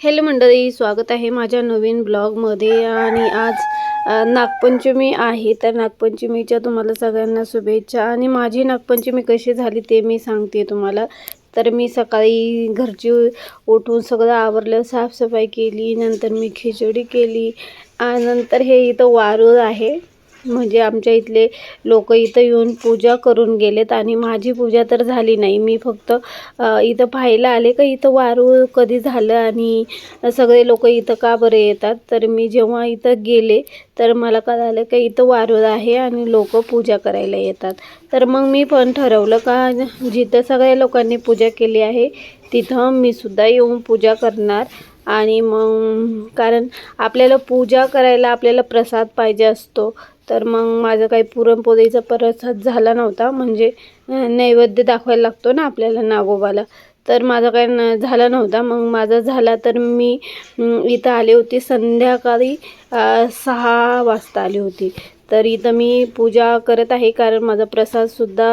Hello मंडळी स्वागत आहे माझ्या नवीन ब्लॉगमध्ये आणि आज नागपंचमी आहे. तर नागपंचमीच्या तुम्हाला सगळ्यांना शुभेच्छा. आणि माझी नागपंचमी कशी झाली ते मी सांगते तुम्हाला. तर मी सकाळी घरची उठून सगळं आवरलं साफसफाई केली नंतर मी खिचडी केली. आणि नंतर हे इथं वारूळ आहे. म्हणजे आमच्या इथले लोक इथं येऊन पूजा करून गेलेत आणि माझी पूजा तर झाली नाही. मी फक्त इथं पाहायला आले का इथं वारूळ कधी झालं आणि सगळे लोक इथं का बरं येतात? तर मी जेव्हा इथं गेले तर मला कळालं का इथं वारूळ आहे आणि लोक पूजा करायला येतात. तर मग मी पण ठरवलं का जिथं सगळ्या लोकांनी पूजा केली आहे तिथं मी सुद्धा येऊन पूजा करणार आणि मग कारण आपल्याला पूजा करायला आपल्याला प्रसाद पाहिजे असतो. तर मग माझं काही पुरणपोळीचा प्रसाद झाला नव्हता. म्हणजे नैवेद्य दाखवायला लागतो ना आपल्याला नागोबाला. तर माझा काही न झाला नव्हता. मग माझा झाला तर मी इथं आले होते संध्याकाळी सहा वाजता आली होती. तर इथं मी पूजा करत आहे कारण माझा प्रसादसुद्धा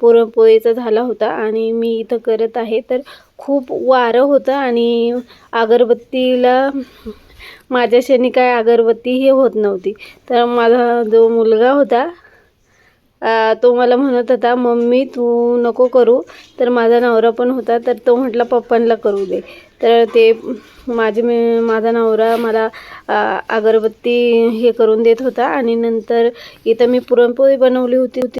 पुरणपोळीचा झाला होता आणि मी इथं करत आहे. तर खूप वारं होतं आणि अगरबत्तीला माझ्या काय अगरबत्ती हे होत नव्हती. तर माझा जो मुलगा होता तो मला म्हणत होता मम्मी तू नको करू. तर माझा नवरा पण होता तर तो म्हटला पप्पांना करू दे. तर ते माझे मी माझा नवरा मला अगरबत्ती हे करून देत होता आणि नंतर इथं मी पुरणपोळी बनवली होती.